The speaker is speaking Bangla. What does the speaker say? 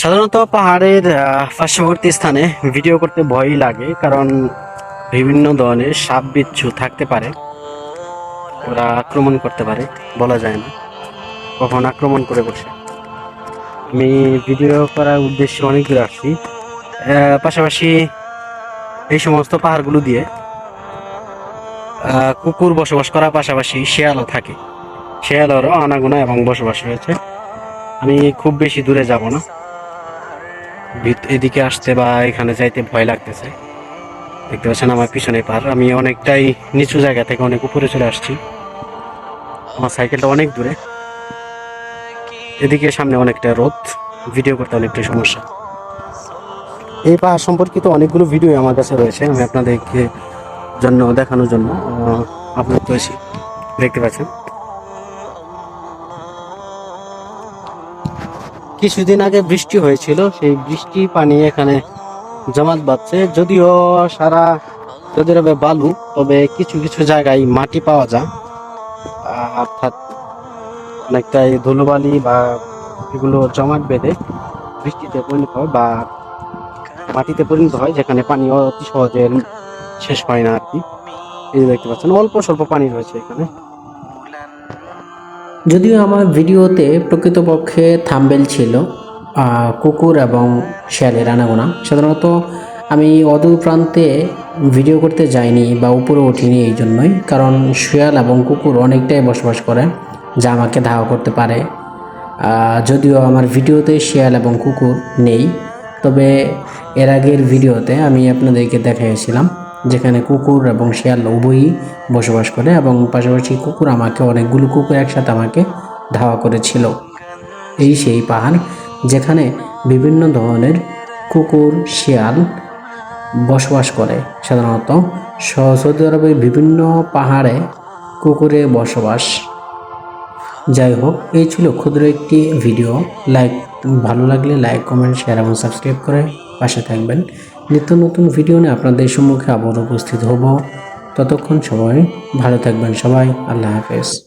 সাধারণত পাহাড়ের পার্শ্ববর্তী স্থানে ভিডিও করতে ভয়ই লাগে, কারণ বিভিন্ন ধরনের সাপ বিচ্ছু থাকতে পারে। ওরা আক্রমণ করতে পারে, বলা যায় না। কখন আক্রমণ করে বসে। আমি ভিডিও করার উদ্দেশ্যে অনেক দূর আসছি পাশাপাশি এই সমস্ত পাহাড়গুলো দিয়ে কুকুর বসবাস করার পাশাপাশি শেয়ালও থাকে। শেয়ালেরও আনাগোনা এবং বসবাস রয়েছে। আমি খুব বেশি দূরে যাব না। এদিকে আসতে বা এখানে যাইতে ভয় লাগতেছে। দেখতে পাচ্ছেন আমার পিছনে পার। আমি অনেকটাই নিচু জায়গা থেকে অনেক উপরে চলে আসছি। আমার সাইকেলটা অনেক দূরে। এদিকে সামনে অনেকটা রোদ। ভিডিও করতে অনেকটা সমস্যা। এই পাহাড় সম্পর্কিত অনেকগুলো ভিডিও আমার কাছে রয়েছে। আমি আপনাদেরকে জন্য দেখানোর জন্য আপলোড করেছি দেখতে পাচ্ছেন। কিছুদিন আগে বৃষ্টি হয়েছিল, সেই বৃষ্টি পানি এখানে জমাট বাঁধছে। যদিও সারা যদিও হবে বালু, তবে কিছু কিছু জায়গায় মাটি পাওয়া যায়। অর্থাৎ অনেকটাই ধুলোবালি বা এগুলো জমাট বেঁধে বৃষ্টিতে পরিণত হয় বা মাটিতে পরিণত হয়, যেখানে পানি অতি সহজে শেষ হয় না আর কি। এই দেখতে পাচ্ছেন, অল্প স্বল্প পানি রয়েছে এখানে। যদিও আমার ভিডিওতে প্রকৃতপক্ষে থাম্বেল ছিল কুকুর এবং শিয়ালের আনাগোনা। সাধারণত আমি অদূর প্রান্তে ভিডিও করতে যাইনি বা উপরে উঠিনি এই জন্যই, কারণ শিয়াল এবং কুকুর অনেকটাই বসবাস করে, যা আমাকে ধাওয়া করতে পারে। যদিও আমার ভিডিওতে শিয়াল এবং কুকুর নেই, তবে এর আগের ভিডিওতে আমি আপনাদেরকে দেখিয়েছিলাম যেখানে কুকুর এবং শিয়াল উভয়ই বসবাস করে এবং পাশাপাশি কুকুর আমাকে অনেকগুলো কুকুর একসাথে আমাকে ধাওয়া করেছিল। এই সেই পাহাড় যেখানে বিভিন্ন ধরনের কুকুর, শিয়াল বসবাস করে। সাধারণত সৌদি আরবের বিভিন্ন পাহাড়ে কুকুরে বসবাস। যাই হোক, এই ছিল ক্ষুদ্র একটি ভিডিও। লাইক, ভালো লাগলে লাইক, কমেন্ট, শেয়ার এবং সাবস্ক্রাইব করে পাশে থাকবেন। নিত্য নতুন ভিডিও নিয়ে আপনাদের সম্মুখে আবার উপস্থিত হব। ততক্ষণ সবাই ভালো থাকবেন সবাই। আল্লাহ হাফেজ।